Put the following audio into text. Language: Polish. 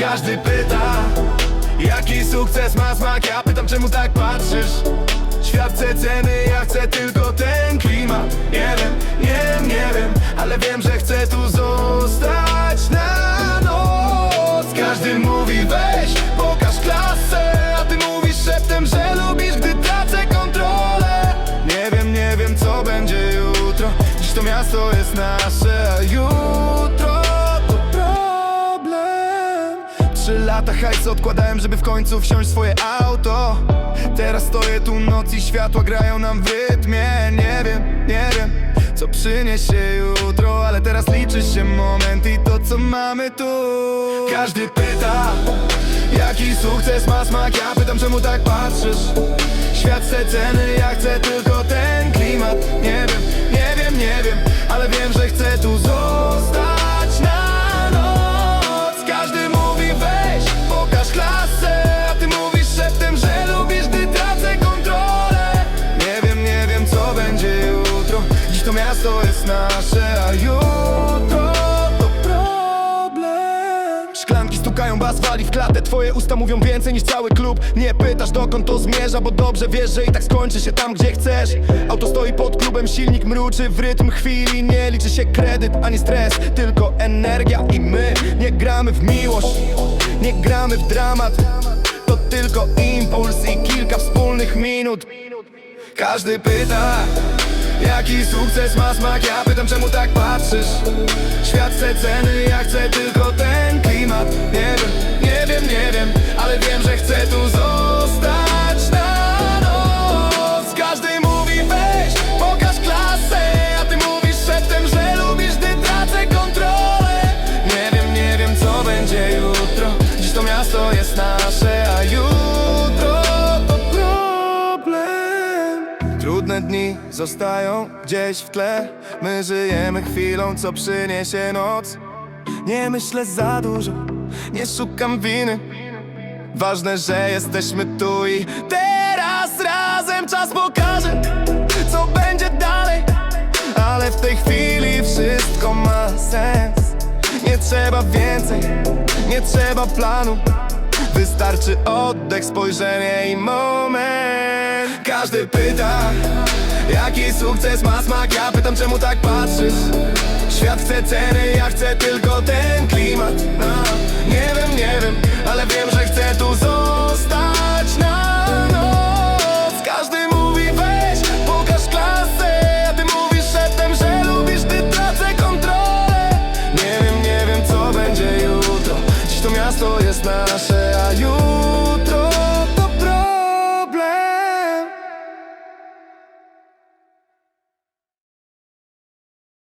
Każdy pyta, jaki sukces ma smak. Ja pytam czemu tak patrzysz? Świat chce ceny, ja chcę tylko ten klimat. Nie wiem, nie wiem, nie wiem Ale wiem, że chcę tu zostać miasto jest nasze, a jutro to problem. Trzy lata hajs odkładałem, żeby w końcu wsiąść w swoje auto. Teraz stoję tu noc i światła grają nam w rytmie. Nie wiem, nie wiem, co przyniesie jutro Ale teraz liczy się moment i to co mamy tu. Każdy pyta, jaki sukces ma smak? Ja pytam czemu tak patrzysz? Świat chce ceny, ja chcę tylko miasto jest nasze, a jutro to problem. Szklanki stukają, bas wali w klatę. Twoje usta mówią więcej niż cały klub. Nie pytasz dokąd to zmierza, bo dobrze wiesz, że i tak skończy się tam, gdzie chcesz. Auto stoi pod klubem, silnik mruczy w rytm chwili. Nie liczy się kredyt, ani stres, tylko energia i my. Nie gramy w miłość, nie gramy w dramat. To tylko impuls i kilka wspólnych minut. Każdy pyta, jaki sukces ma smak? Ja pytam czemu tak patrzysz? Świat chce ceny, ja chcę tylko ten klimat. Nie wiem, nie wiem, nie wiem Ale wiem, że chcę tu zostać na noc. Każdy mówi weź, pokaż klasę A ty mówisz szeptem, że lubisz, gdy tracę kontrolę. Nie wiem, nie wiem co będzie jutro. Dziś to miasto jest nasze, Trudne dni zostają gdzieś w tle. My żyjemy chwilą, co przyniesie noc. Nie myślę za dużo, nie szukam winy. Ważne, że jesteśmy tu i teraz razem Czas pokaże, co będzie dalej. Ale w tej chwili wszystko ma sens. Nie trzeba więcej, nie trzeba planu Wystarczy oddech, spojrzenie i moment. Każdy pyta, jaki sukces ma smak. Ja pytam czemu tak patrzysz? Świat chce ceny, ja chcę tylko ten klimat. Nie wiem, nie